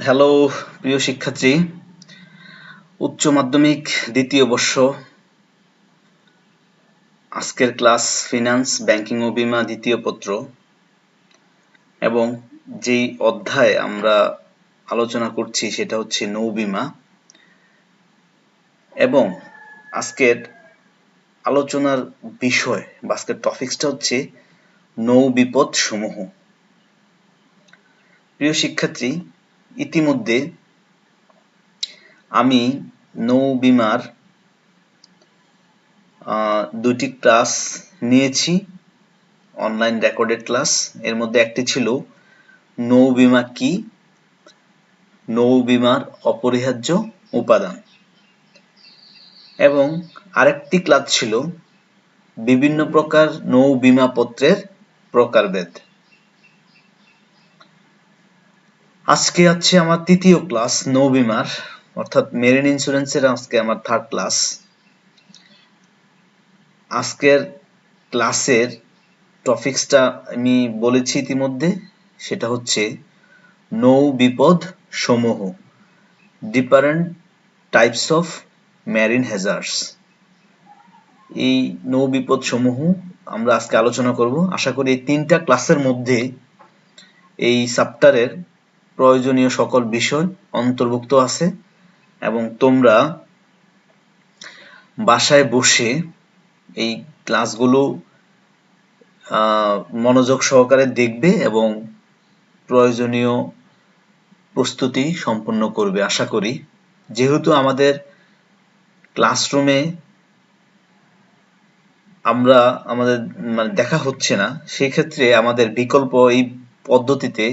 Hello প্রিয় শিক্ষার্থী। উচ্চ মাধ্যমিক দ্বিতীয় বর্ষ। আজকের ক্লাস ফিনান্স, ব্যাংকিং ও বিমা দ্বিতীয় পত্র। এবং যেই অধ্যায় আমরা আলোচনা করছি সেটা হচ্ছে নৌ বিমা। এবং আজকের আলোচনার বিষয় বা আজকের টপিক্সটা হচ্ছে নৌ বিপদ সমূহ প্রিয় শিক্ষার্থী ইতিমধ্যে আমি নৌ বিমার দুটি ক্লাস নিয়েছি, অনলাইন রেকর্ডেড ক্লাস। এর মধ্যে একটি ছিল নৌ বিমা কি? নৌ বিমার অপরিহার্য উপাদান। এবং আরেকটি ক্লাস ছিল বিভিন্ন প্রকার নৌ বিমা পত্রের প্রকারভেদ। আজকে আছে আমার তৃতীয় ক্লাস নৌ বিমার অর্থাৎ মেরিন ইন্স্যুরেন্সের আজকে আমার থার্ড ক্লাস আজকের ক্লাসের টপিক্সটা আমি বলেছি ইতিমধ্যে, সেটা হচ্ছে নৌ বিপদ সমূহ different types of marine hazards এই নৌ বিপদ সমূহ আমরা আজকে আলোচনা করব। আশা করি এই তিনটা ক্লাসের মধ্যে এই সাপ্টারের প্রয়োজনীয় সকল বিষয় অন্তর্ভুক্ত আছে এবং তোমরা বাসায় বসে এই ক্লাসগুলো মনোযোগ সহকারে দেখবে এবং প্রয়োজনীয় প্রস্তুতি সম্পন্ন করবে, আশা করি। যেহেতু আমাদের ক্লাসরুমে আমরা, আমাদের মানে দেখা হচ্ছে না, সেক্ষেত্রে আমাদের বিকল্প এই পদ্ধতিতে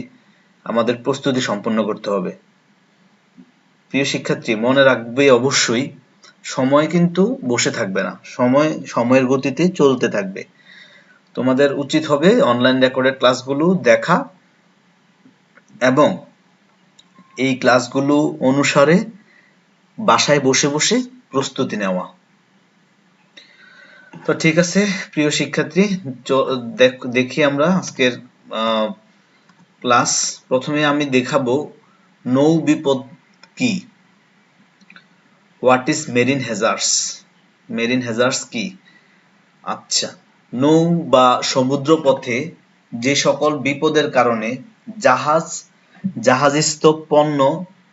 আমাদের প্রস্তুতি সম্পন্ন করতে হবে। প্রিয় শিক্ষার্থী, মনে রাখবে অবশ্যই, সময় কিন্তু বসে থাকবে না। সময়, সময়ের গতিতে চলতে থাকবে। তোমাদের উচিত হবে অনলাইন রেকর্ডেড ক্লাসগুলো দেখা এবং এই ক্লাসগুলো অনুসারে বাসায় বসে বসে প্রস্তুতি নেওয়া। তো ঠিক আছে, প্রিয় শিক্ষার্থী দেখি আমরা আজকের ক্লাস, প্রথমে আমি দেখাবো নৌ বিপদ কি? What is marine hazards marine hazards কি? আচ্ছা নৌ বা সমুদ্র পথে যে সকল বিপদের কারণে জাহাজ, জাহাজস্থ পণ্য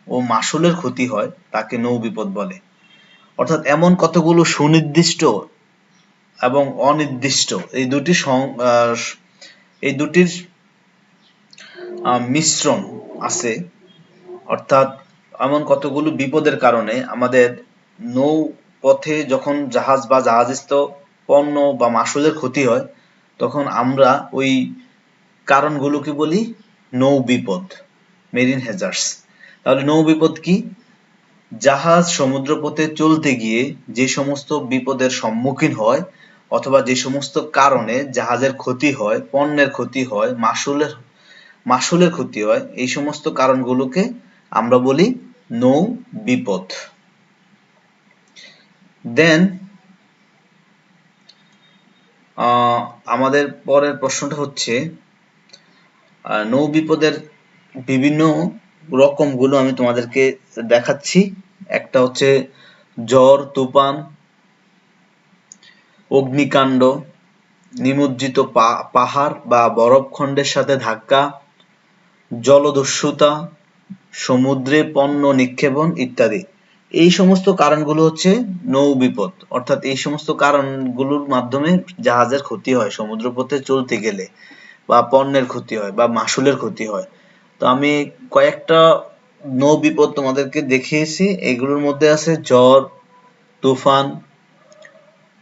ও মাসুলের ক্ষতি হয়, তাকে নৌ বিপদ বলে। অর্থাৎ এমন কতগুলো সুনির্দিষ্ট এবং অনির্দিষ্ট, এই দুটি এই দুটির মিশ্রণ আছে। অর্থাৎ এমন কতগুলো বিপদের কারণে আমাদের নৌ পথে যখন জাহাজ বা জাহাজস্থ পণ্য বা মাসুলের ক্ষতি হয়, তখন আমরা ওই কারণগুলোকে বলি নৌ বিপদ, মেরিন হ্যাজার্স তাহলে নৌ বিপদ কি? জাহাজ সমুদ্রপথে চলতে গিয়ে যে সমস্ত বিপদের সম্মুখীন হয় অথবা যে সমস্ত কারণে জাহাজের ক্ষতি হয়, পণ্যের ক্ষতি হয়, মাসুলের মাসুলের ক্ষতি হয়। এই সমস্ত কারণগুলোকে আমরা বলি নৌ বিপদ। দেন আমাদের পরের প্রশ্নটা হচ্ছে নৌ বিপদের বিভিন্ন রকমগুলো আমি তোমাদেরকে দেখাচ্ছি। একটা হচ্ছে জ্বর, তুফান, অগ্নিকাণ্ড, নিমজ্জিত পাহাড় বা বরফখণ্ডের সাথে ধাক্কা জলদস্যুতা, সমুদ্রে পণ্য নিক্ষেপণ ইত্যাদি। এই সমস্ত কারণগুলো হচ্ছে নৌ বিপদ। অর্থাৎ এই সমস্ত কারণগুলোর মাধ্যমে জাহাজের ক্ষতি হয়, সমুদ্রপথে চলতে গেলে, বা পণ্যের ক্ষতি হয়, বা মাসুলের ক্ষতি হয়। তো আমি কয়েকটা নৌ বিপদ তোমাদেরকে দেখিয়েছি। এগুলোর মধ্যে আছে ঝড়, তুফান,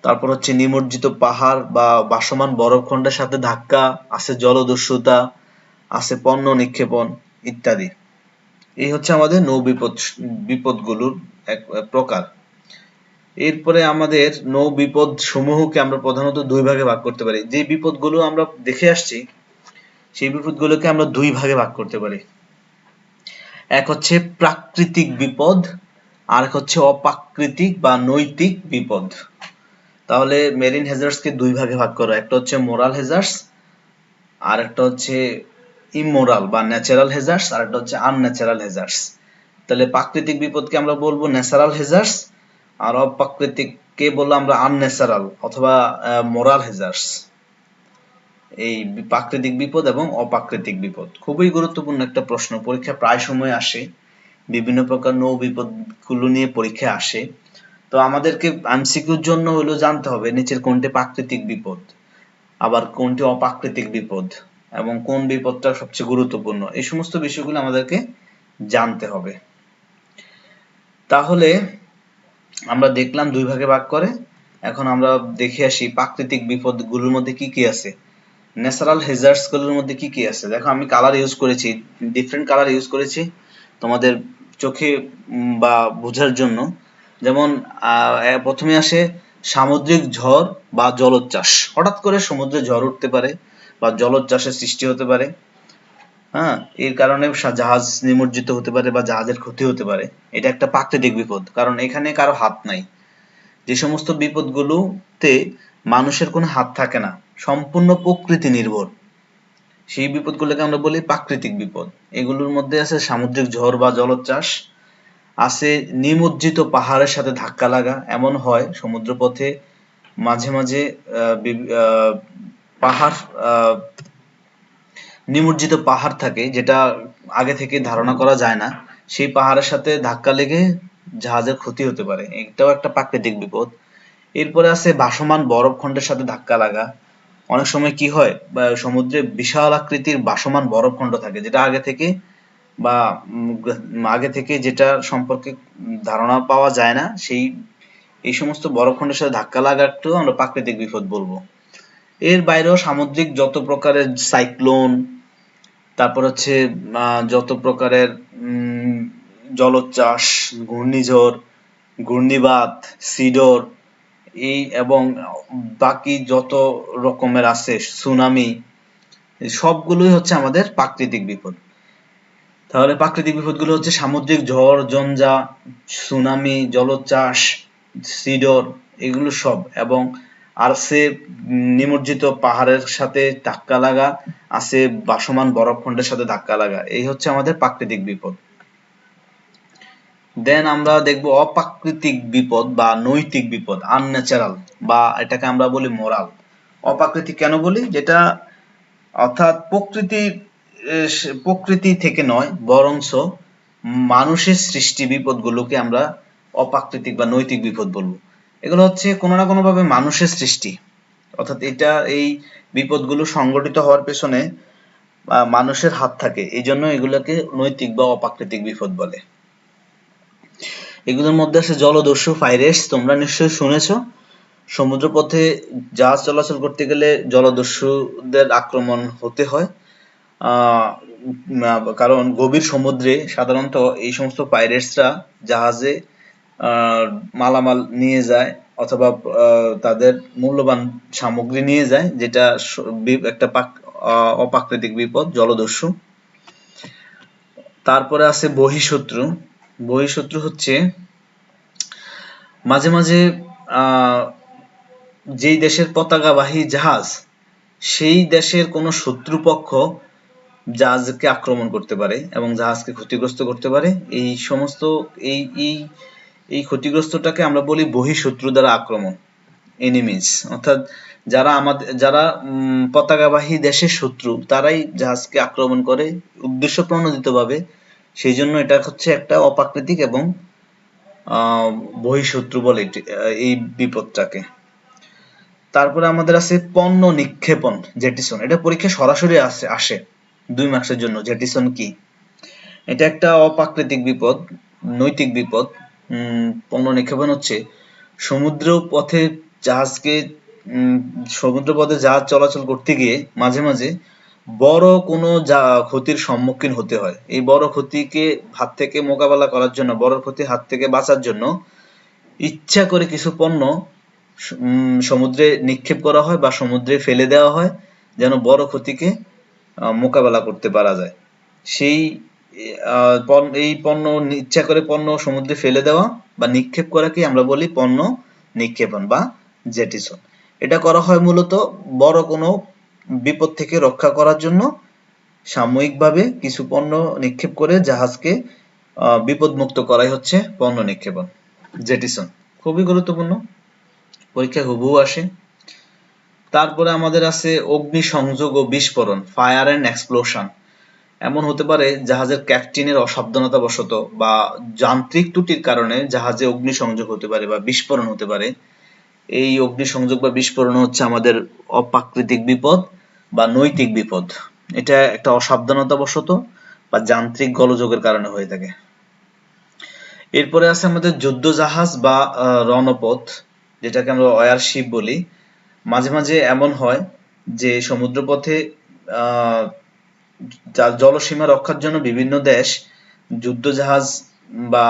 তারপর হচ্ছে নিমজ্জিত পাহাড় বা বাসমান বরফখণ্ডের সাথে ধাক্কা, আছে জলদস্যুতা আছে পণ্য নিক্ষেপণ ইত্যাদি। এই হচ্ছে আমাদের নৌ বিপদ, বিপদগুলোর এক প্রকার। এরপরে আমাদের নৌ বিপদ সমূহকে আমরা প্রধানত দুই ভাগে ভাগ করতে পারি। যে বিপদগুলো আমরা দেখে আসছি, সেই বিপদগুলোকে আমরা দুই ভাগে ভাগ করতে পারি। এক হচ্ছে প্রাকৃতিক বিপদ আর এক হচ্ছে অপ্রাকৃতিক বা নৈতিক বিপদ। তাহলে মেরিন হ্যাজার্সকে দুই ভাগে ভাগ করা। একটা হচ্ছে মোরাল হ্যাজার্স আর একটা হচ্ছে ইমোরাল বা ন্যাচারাল হেজার্স আর একটা হচ্ছে আনন্যাচারাল হেজার্স তাহলে প্রাকৃতিক বিপদকে আমরা বলব ন্যাচারাল হেজার্স আর অপ্রাকৃতিককে বলব আমরা আনন্যাচারাল অথবা মোরাল হেজার্স এই প্রাকৃতিক বিপদ এবং অপ্রাকৃতিক বিপদ। খুবই গুরুত্বপূর্ণ একটা প্রশ্ন। পরীক্ষা প্রায় সময় আসে। বিভিন্ন প্রকার নৌ বিপদগুলো নিয়ে পরীক্ষা আসে। তো আমাদেরকে এমসিকিউর জন্য হলো জানতে হবে, নিচের কোনটি প্রাকৃতিক বিপদ, আবার কোনটি অপ্রাকৃতিক বিপদ। এবং কোন বিপদটা সবচেয়ে গুরুত্বপূর্ণ, এই সমস্ত বিষয়গুলো আমাদেরকে জানতে হবে। তাহলে আমরা দেখলাম দুই ভাগে ভাগ করে। এখন আমরা দেখে আসি প্রাকৃতিক বিপদগুলোর মধ্যে কি কি আছে। ন্যাচারাল হেজার্ডসগুলোর মধ্যে কি কি আছে? দেখো, আমি কালার ইউজ করেছি ডিফারেন্ট কালার ইউজ করেছি তোমাদের চোখে বা বোঝার জন্য। যেমন প্রথমে আসে সামুদ্রিক ঝড় বা জলোচ্ছ্বাস। হঠাৎ করে সমুদ্রে ঝড় উঠতে পারে বা জলোচ্ছ্বাসের সৃষ্টি হতে পারে হ্যাঁ? এর কারণে জাহাজ নিমজ্জিত হতে পারে বা জাহাজের ক্ষতি হতে পারে। এটা একটা প্রাকৃতিক বিপদ, কারণ এখানে কারও হাত নাই। যে সমস্ত বিপদগুলোতে মানুষের কোনো হাত থাকে না, সম্পূর্ণ প্রকৃতি নির্ভর। সেই বিপদগুলোকে আমরা বলি প্রাকৃতিক বিপদ। এগুলোর মধ্যে আছে সামুদ্রিক ঝড় বা জলোচ্ছ্বাস আছে নিমজ্জিত পাহাড়ের সাথে ধাক্কা লাগা। এমন হয় সমুদ্রপথে মাঝে মাঝে পাহাড় নিমজ্জিত পাহাড় থাকে, যেটা আগে থেকে ধারণা করা যায় না। সেই পাহাড়ের সাথে ধাক্কা লেগে জাহাজের ক্ষতি হতে পারে। এটাও একটা প্রাকৃতিক বিপদ। এরপরে আছে ভাসমান বরফ খণ্ডের সাথে ধাক্কা লাগা। অনেক সময় কি হয়, বা সমুদ্রে বিশাল আকৃতির ভাসমান বরফ খণ্ড থাকে, যেটা আগে থেকে বা আগে থেকে যেটা সম্পর্কে ধারণা পাওয়া যায় না, সেই, এই সমস্ত বরফখণ্ডের সাথে ধাক্কা লাগাটাও আমরা প্রাকৃতিক বিপদ বলব। এর বাইরেও সামুদ্রিক যত প্রকারের সাইক্লোন, তারপর হচ্ছে যত প্রকারের জলোচ্ছ্বাস, ঘূর্ণিঝড় ঘূর্ণিবাত সিডর, এই এবং বাকি যত রকমের আছে, সুনামি, সবগুলোই হচ্ছে আমাদের প্রাকৃতিক বিপদ। তাহলে প্রাকৃতিক বিপদগুলো হচ্ছে সামুদ্রিক ঝড় জঞ্জা সুনামি, জলোচ্ছ্বাস, সিডর, এগুলো সব এবং আর সে নিমজ্জিত পাহাড়ের সাথে ধাক্কা লাগা, আছে বাসমান বরফখণ্ডের সাথে ধাক্কা লাগা। এই হচ্ছে আমাদের প্রাকৃতিক বিপদ। দেন আমরা দেখব অপ্রাকৃতিক বিপদ বা নৈতিক বিপদ আনন্যাচারাল বা এটাকে আমরা বলি মোরাল অপ্রাকৃতিক কেন বলি? যেটা অর্থাৎ প্রকৃতির প্রকৃতি থেকে নয়, বরঞ্চ মানুষের সৃষ্টি বিপদগুলোকে আমরা অপ্রাকৃতিক বা নৈতিক বিপদ বলব। এগুলো হচ্ছে কোনো না কোনো ভাবে মানুষের সৃষ্টি। অর্থাৎ এটা এই বিপদগুলো সংগঠিত হওয়ার পেছনে মানুষের হাত থাকে। এই জন্য এগুলোকে নৈতিক বা অপ্রাকৃতিক বিপদ বলে। এগুলোর মধ্যে আছে জলদস্যু, ফাইরেস, তোমরা নিশ্চয়ই শুনেছো। সমুদ্রপথে জাহাজ চলাচল করতে গেলে জলদস্যুদের আক্রমণ হতে হয়। কারণ গভীর সমুদ্রে সাধারণত এই সমস্ত পাইরেটসরা জাহাজে মালামাল নিয়ে যায় অথবা তাদের মূল্যবান সামগ্রী নিয়ে যায়, যেটা একটা অপ্রাকৃতিক বিপদ, জলদস্যু। তারপরে আছে বহিঃশত্রু। বহিঃশত্রু হচ্ছে মাঝে মাঝে যেই দেশের পতাকাবাহী জাহাজ, সেই দেশের কোনো শত্রুপক্ষ জাহাজকে আক্রমণ করতে পারে এবং জাহাজকে ক্ষতিগ্রস্ত করতে পারে। এই সমস্ত, এই এই এই ক্ষতিগ্রস্তটাকে আমরা বলি বহিঃশত্রু দ্বারা আক্রমণ এনিমিজ অর্থাৎ যারা আমাদের যারা পতাকাবাহী দেশের শত্রু, তারাই জাহাজকে আক্রমণ করে উদ্দেশ্য প্রণোদিত ভাবে সেই জন্য এটা হচ্ছে একটা অপ্রাকৃতিক এবং বহিঃশত্রু বলে এই বিপদটাকে। তারপরে আমাদের আছে পণ্য নিক্ষেপণ জেটিসন এটা পরীক্ষা সরাসরি আসে আসে দুই মাসের জন্য। জেটিসন কি? এটা একটা অপ্রাকৃতিক বিপদ, নৈতিক বিপদ। পণ্য নিক্ষেপণ হচ্ছে। সমুদ্র পথে জাহাজকে সমুদ্র পথে জাহাজ চলাচল করতে গিয়ে মাঝে মাঝে বড় কোনো যা ক্ষতির সম্মুখীন হতে হয়। এই বড় ক্ষতিকে হাত থেকে মোকাবেলা করার জন্য, বড় ক্ষতি হাত থেকে বাঁচার জন্য ইচ্ছা করে কিছু পণ্য সমুদ্রে নিক্ষেপ করা হয় বা সমুদ্রে ফেলে দেওয়া হয়, যেন বড় ক্ষতিকে মোকাবেলা করতে পারা যায়। সেই এই পণ্য ইচ্ছা করে পণ্য সমুদ্রে ফেলে দেওয়া বা নিক্ষেপ করাকে আমরা বলি পণ্য নিক্ষেপণ বা জেটিসন এটা করা হয় মূলত বড় কোনো বিপদ থেকে রক্ষা করার জন্য। সাময়িকভাবে কিছু পণ্য নিক্ষেপ করে জাহাজকে বিপদমুক্ত করাই হচ্ছে পণ্য নিক্ষেপণ জেটিসন খুবই গুরুত্বপূর্ণ। পরীক্ষায় হুবহু আসে। তারপরে আমাদের আছে অগ্নি সংযোগ ও বিস্ফোরণ ফায়ার অ্যান্ড এক্সপ্লোশন এমন হতে পারে জাহাজের ক্যাপ্টেনের অসাবধানতা বশত বা যান্ত্রিক ত্রুটির কারণে জাহাজে অগ্নি সংযোগ হতে পারে বা বিস্ফোরণ হতে পারে। এই অগ্নি সংযোগ বা বিস্ফোরণ হচ্ছে আমাদের অপ্রাকৃতিক বিপদ বা নৈতিক বিপদ। এটা একটা অসাবধানতা বশত বা যান্ত্রিক গোলযোগের কারণে হয়ে থাকে। এরপরে আছে আমাদের যুদ্ধ জাহাজ বা রণপথ, যেটাকে আমরা অয়ার শিপ বলি। মাঝে মাঝে এমন হয় যে সমুদ্রপথে জলসীমা রক্ষার জন্য বিভিন্ন দেশ যুদ্ধ জাহাজ বা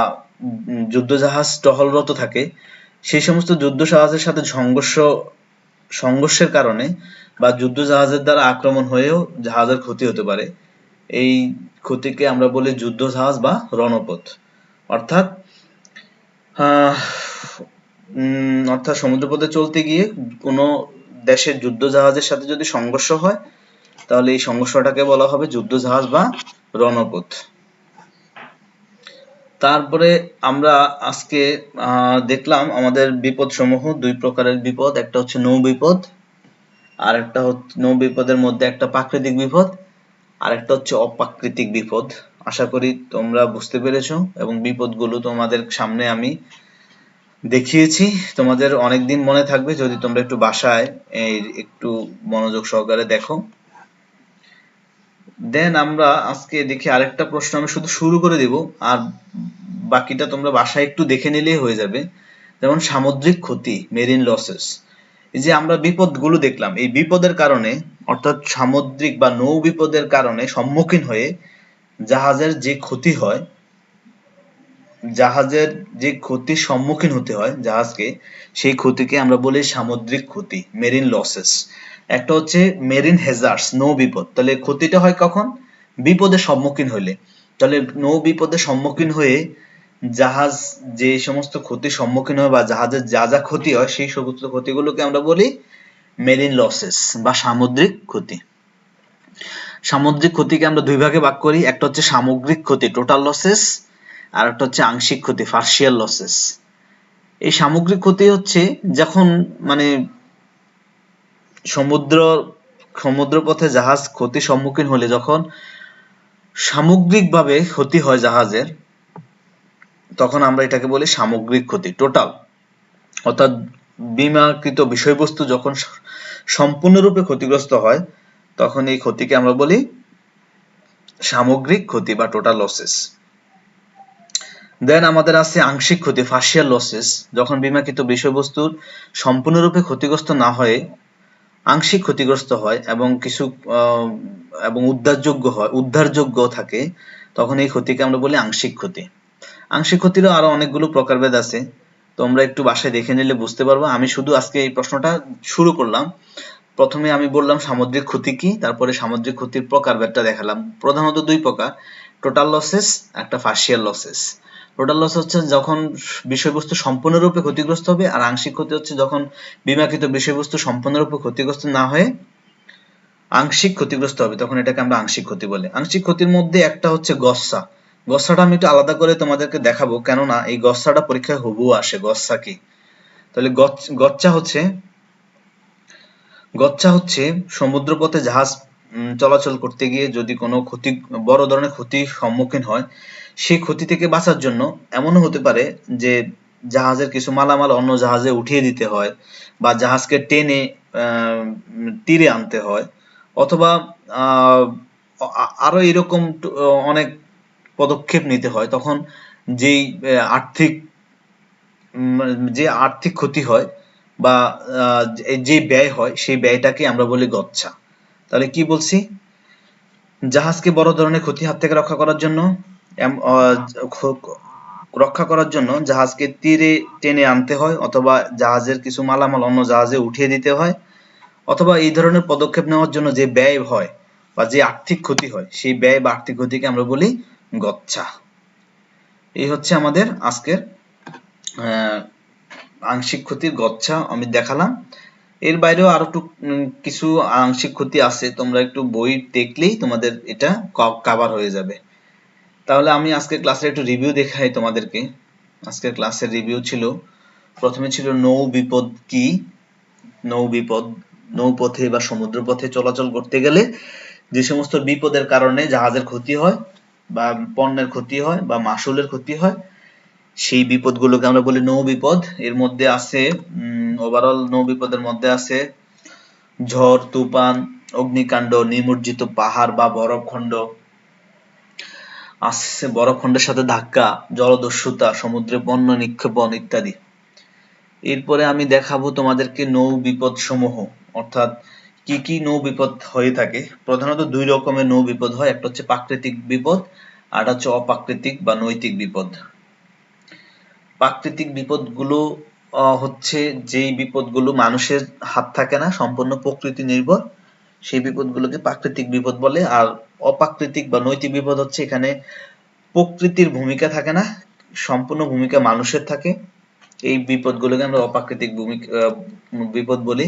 যুদ্ধ জাহাজ টহলরত থাকে, সেই সমস্ত যুদ্ধ জাহাজের সাথে সংঘর্ষ, সংঘর্ষের কারণে বা যুদ্ধ জাহাজের দ্বারা আক্রমণ হয়েও জাহাজের ক্ষতি হতে পারে। এই ক্ষতিকে আমরা বলি যুদ্ধ জাহাজ বা রণপথ। অর্থাৎ অর্থাৎ সমুদ্রপথে চলতে গিয়ে কোনো দেশের যুদ্ধ জাহাজের সাথে যদি সংঘর্ষ হয় তাহলে এই সংঘর্ষটাকে বলা হবে যুদ্ধ জাহাজ বা রণপথ। তারপরে আমরা আজকে দেখলাম আমাদের বিপদ সমূহ দুই প্রকারের বিপদ, একটা হচ্ছে নৌ বিপদ, আর একটা হচ্ছে নৌ বিপদের মধ্যে একটা প্রাকৃতিক বিপদ, আর একটা হচ্ছে অপ্রাকৃতিক বিপদ। আশা করি তোমরা বুঝতে পেরেছ, এবং বিপদগুলো তোমাদের সামনে আমি দেখিয়েছি। তোমাদের অনেক দিন মনে থাকবে যদি তোমরা একটু বাসায় এই একটু মনোযোগ সহকারে দেখো। দেন আমরা আজকে দেখি আরেকটা প্রশ্ন, আমি শুধু শুরু করে দিব, আর বাকিটা তোমরা বাসায় একটু দেখে নিলেই হয়ে যাবে। যেমন সামুদ্রিক ক্ষতি মেরিন লসেস এই যে আমরা বিপদগুলো দেখলাম, এই বিপদের কারণে, অর্থাৎ সামুদ্রিক বা নৌ বিপদের কারণে সম্মুখীন হয়ে জাহাজের যে ক্ষতি হয়, জাহাজের যে ক্ষতির সম্মুখীন হতে হয় জাহাজকে, সেই ক্ষতিকে আমরা বলি সামুদ্রিক ক্ষতি মেরিন লসেস একটা হচ্ছে মেরিন হেজার্স নৌ বিপদ। তাহলে ক্ষতিটা হয় কখন? বিপদের সম্মুখীন হলে তাহলে নৌ বিপদের সম্মুখীন হয়ে জাহাজ যে সমস্ত ক্ষতির সম্মুখীন হয় বা জাহাজের যা যা ক্ষতি হয়, সেই সমস্ত ক্ষতিগুলোকে আমরা বলি মেরিন লসেস বা সামুদ্রিক ক্ষতি। সামুদ্রিক ক্ষতিকে আমরা দুই ভাগে ভাগ করি। একটা হচ্ছে সামগ্রিক ক্ষতি টোটাল লসেস আর একটা হচ্ছে আংশিক ক্ষতি পার্সিয়াল লসেস এই সামগ্রিক ক্ষতি হচ্ছে যখন মানে সমুদ্র, সমুদ্রপথে জাহাজ ক্ষতির সম্মুখীন হলে যখন সামগ্রিকভাবে ক্ষতি হয় জাহাজের, তখন আমরা এটাকে বলি সামগ্রিক ক্ষতি টোটাল অর্থাৎ বিমাকৃত বিষয়বস্তু যখন সম্পূর্ণরূপে ক্ষতিগ্রস্ত হয়, তখন এই ক্ষতিকে আমরা বলি সামগ্রিক ক্ষতি বা টোটাল লসেস দেন আমাদের আছে আংশিক ক্ষতি ফার্সিয়াল লসেস যখন বিমাকৃত বিষয়বস্তুর সম্পূর্ণরূপে ক্ষতিগ্রস্ত না হয়ে আংশিক ক্ষতিগ্রস্ত হয় এবং কিছু এবং উদ্ধারযোগ্য হয়, উদ্ধারযোগ্য থাকে, তখন এই ক্ষতিকে আমরা বলি আংশিক ক্ষতি। আংশিক ক্ষতিরও আরও অনেকগুলো প্রকারভেদ আছে। তোমরা একটু বাসায় দেখে নিলে বুঝতে পারব। আমি শুধু আজকে এই প্রশ্নটা শুরু করলাম। প্রথমে আমি বললাম সামুদ্রিক ক্ষতি কি, তারপরে সামুদ্রিক ক্ষতির প্রকারভেদটা দেখালাম। প্রধানত দুই প্রকার, টোটাল লসেস, একটা ফার্সিয়াল লসেস টোটাল লস হচ্ছে যখন বিষয়বস্তু সম্পূর্ণরূপে ক্ষতিগ্রস্ত হবে আর আংশিক ক্ষতি হচ্ছে যখন বিমাকৃত বিষয়বস্তু সম্পূর্ণরূপে ক্ষতিগ্রস্ত না হয়ে আংশিক ক্ষতিগ্রস্ত হবে, তখন এটাকে আমরা আংশিক ক্ষতি বলি। আংশিক ক্ষতির মধ্যে একটা হচ্ছে গসা। গসাটা আমি একটু আলাদা করে তোমাদেরকে দেখাবো, কেননা এই গসাটা পরীক্ষায় হবু আসে। গসা কি? তাহলে গচ্চা হচ্ছে গচ্চা হচ্ছে সমুদ্রপথে জাহাজ চলাচল করতে গিয়ে যদি কোনো ক্ষতি, বড় ধরনের ক্ষতির সম্মুখীন হয় সেই ক্ষতি থেকে বাঁচার জন্য এমনও হতে পারে যে জাহাজের কিছু মালামাল অন্য জাহাজে উঠিয়ে দিতে হয় বা জাহাজকে টেনে তীরে আনতে হয় অথবা আরও এরকম অনেক পদক্ষেপ নিতে হয়। তখন যেই আর্থিক যে আর্থিক ক্ষতি হয় বা যে ব্যয় হয় সেই ব্যয়টাকে আমরা বলি গচ্ছা। তাহলে কি বলছি? জাহাজকে বড় ধরনের ক্ষতি হাত থেকে রক্ষা করার জন্য রক্ষা করার জন্য জাহাজকে তীরে টেনে আনতে হয় অথবা জাহাজের কিছু মালামাল অন্য জাহাজে উঠিয়ে দিতে হয় অথবা এই ধরনের পদক্ষেপ নেওয়ার জন্য যে ব্যয় হয় বা যে আর্থিক ক্ষতি হয়, সেই ব্যয় বা আর্থিক ক্ষতিকে আমরা বলি গচ্ছা। এই হচ্ছে আমাদের আজকের আংশিক ক্ষতির গচ্ছা আমি দেখালাম। এর বাইরেও আরও একটু কিছু আংশিক ক্ষতি আছে, তোমরা একটু বই দেখলেই তোমাদের এটা কভার হয়ে যাবে। তাহলে আমি আজকে ক্লাসের একটু রিভিউ দেখাই তোমাদেরকে। আজকের ক্লাসের রিভিউ ছিল, প্রথমে ছিল নৌ বিপদ কি? নৌ বিপদ, নৌপথে বা সমুদ্র পথে চলাচল করতে গেলে যে সমস্ত বিপদের কারণে জাহাজের ক্ষতি হয় বা পণ্যের ক্ষতি হয় বা মাসুলের ক্ষতি হয়, সেই বিপদগুলোকে আমরা বলি নৌ বিপদ। এর মধ্যে আছে ওভারঅল নৌ বিপদের মধ্যে আছে ঝড়, তুফান, অগ্নিকাণ্ড, নিমজ্জিত পাহাড় বা বরফখণ্ড আছে বরফখণ্ডের সাথে ধাক্কা, জলদস্যুতা, সমুদ্রে পণ্য নিক্ষেপণ ইত্যাদি। এরপরে আমি দেখাবো তোমাদেরকে নৌ বিপদ সমূহ অর্থাৎ কি কি নৌ বিপদ হয়ে থাকে। প্রধানত দুই রকমের নৌ বিপদ হয়, একটা হচ্ছে প্রাকৃতিক বিপদ, আর হচ্ছে অপ্রাকৃতিক বা নৈতিক বিপদ। প্রাকৃতিক বিপদগুলো হচ্ছে যেই বিপদগুলো মানুষের হাত থাকে না, সম্পূর্ণ প্রকৃতি নির্ভর, সেই বিপদগুলোকে প্রাকৃতিক বিপদ বলে। আর অপ্রাকৃতিক বা নৈতিক বিপদ হচ্ছে এখানে প্রকৃতির ভূমিকা থাকে না, সম্পূর্ণ ভূমিকা মানুষের থাকে। এই বিপদগুলোকে আমরা অপ্রাকৃতিক বিপদ বলি।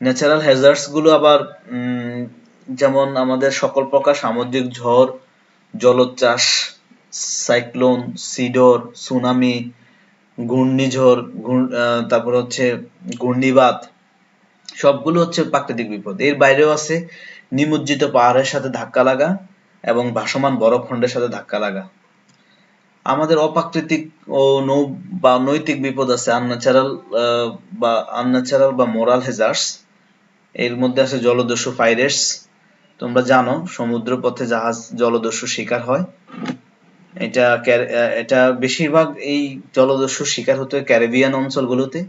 ন্যাচারাল হ্যাজার্ডসগুলো আবার যেমন আমাদের সকল প্রকার সামুদ্রিক ঝড়, জলোচ্ছ্বাস সাইক্লোন সিডর সুনামি ঘূর্ণিঝড় তারপর হচ্ছে ঘূর্ণিবাত সবগুলো হচ্ছে প্রাকৃতিক বিপদ। এর বাইরেও আছে নিমজ্জিত পাহাড়ের সাথে ধাক্কা লাগা এবং ভাসমান বরফখণ্ডের সাথে ধাক্কা লাগা। আমাদের অপ্রাকৃতিক ও নৌ বা নৈতিক বিপদ আছে আনন্যাচারাল বা আনন্যাচারাল বা মোরাল হেজার্স এর মধ্যে আছে জলদস্যু ফাইরেটস তোমরা জানো সমুদ্র পথে জাহাজ জলদস্যু শিকার হয়। এটা এটা বেশিরভাগ এই জলদস্যুর শিকার হতে ক্যারিবিয়ান অঞ্চলগুলোতে।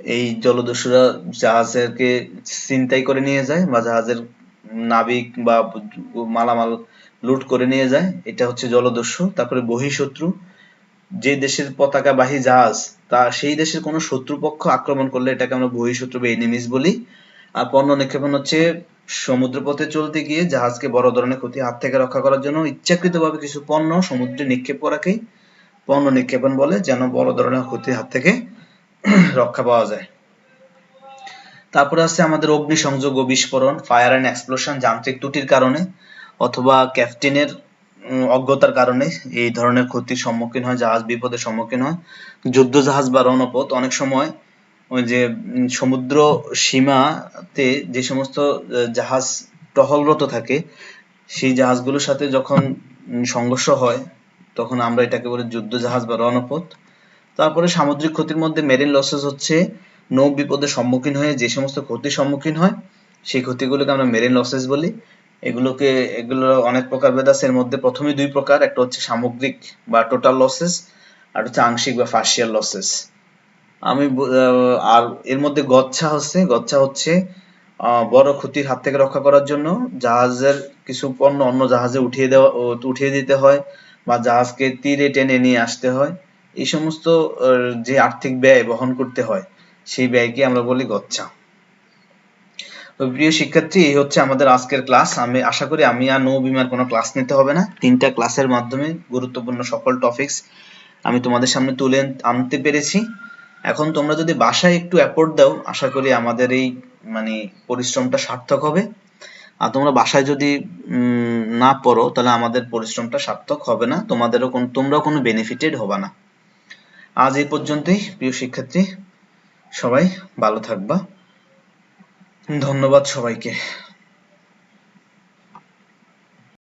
এই জলদস্যুরা জাহাজকে ছিনতাই করে নিয়ে যায় বা জাহাজের নাবিক বা মালামাল লুট করে নিয়ে যায়। এটা হচ্ছে জলদস্যু, তারপরে বহিঃশত্রু। যে দেশের পতাকাবাহী জাহাজ, তা সেই দেশের কোনো শত্রুপক্ষ আক্রমণ করলে এটাকে আমরা বহিঃশত্রু বা এনিমিস বলি। আর পণ্য নিক্ষেপণ হচ্ছে সমুদ্রপথে চলতে গিয়ে জাহাজকে বড় ধরনের ক্ষতি হাত থেকে রক্ষা করার জন্য। ইচ্ছাকৃতভাবে কিছু পণ্য সমুদ্রে নিক্ষেপ করাকেই পণ্য নিক্ষেপণ বলে, যেন বড় ধরনের ক্ষতির হাত থেকে রক্ষা পাওয়া যায়। তারপরে আছে আমাদের অগ্নিসংযোগ ও বিস্ফোরণ ফায়ার অ্যান্ড এক্সপ্লোশন যান্ত্রিক ত্রুটির কারণে অথবা ক্যাপ্টেনের অজ্ঞতার কারণে এই ধরনের ক্ষতির সম্মুখীন হয়, জাহাজ বিপদের সম্মুখীন হয়। যুদ্ধ জাহাজ বা রণপথ অনেক সময় ওই যে সমুদ্র সীমাতে যে সমস্ত জাহাজ টহলরত থাকে, সেই জাহাজগুলোর সাথে যখন সংঘর্ষ হয়, তখন আমরা এটাকে বলি যুদ্ধ জাহাজ বা রণপথ। তারপরে সামুদ্রিক ক্ষতির মধ্যে মেরিন লসেস হচ্ছে, নৌ বিপদের সম্মুখীন হয়ে যে সমস্ত ক্ষতির সম্মুখীন হয়, সেই ক্ষতিগুলোকে আমরা মেরিন লসেস বলি। এগুলোকে, এগুলো অনেক প্রকার ভেদ আছে। এর মধ্যে প্রথমে দুই প্রকার, একটা হচ্ছে সামগ্রিক বা টোটাল লসেস আর হচ্ছে আংশিক বা ফার্সিয়াল লসেস আমি আর এর মধ্যে গচ্ছা হচ্ছে গচ্ছা হচ্ছে বড় ক্ষতির হাত থেকে রক্ষা করার জন্য জাহাজের কিছু পণ্য অন্য জাহাজে উঠিয়ে দেওয়া উঠিয়ে দিতে হয় বা জাহাজকে তীরে টেনে নিয়ে আসতে হয়। এই সমস্ত যে আর্থিক ব্যয় বহন করতে হয়, সেই ব্যয়কে আমরা বলি গচ্ছা। প্রিয় শিক্ষার্থী, এই হচ্ছে আমাদের আজকের ক্লাস। আমি আশা করি আমি আর নৌ বিমার কোনো ক্লাস নিতে হবে না। তিনটা ক্লাসের মাধ্যমে গুরুত্বপূর্ণ সকল টপিকস আমি তোমাদের সামনে তুলে আনতে পেরেছি। এখন তোমরা যদি বাসায় একটু অ্যাপোর্ট দাও, আশা করি আমাদের এই মানে পরিশ্রমটা সার্থক হবে। আর তোমরা বাসায় যদি না পড়ো, তাহলে আমাদের পরিশ্রমটা সার্থক হবে না। তোমাদেরও কোন তোমরাও কোনো বেনিফিটেড হবে না। আজ এই পর্যন্তই প্রিয় শিক্ষার্থী। সবাই ভালো থাকবা। ধন্যবাদ সবাইকে।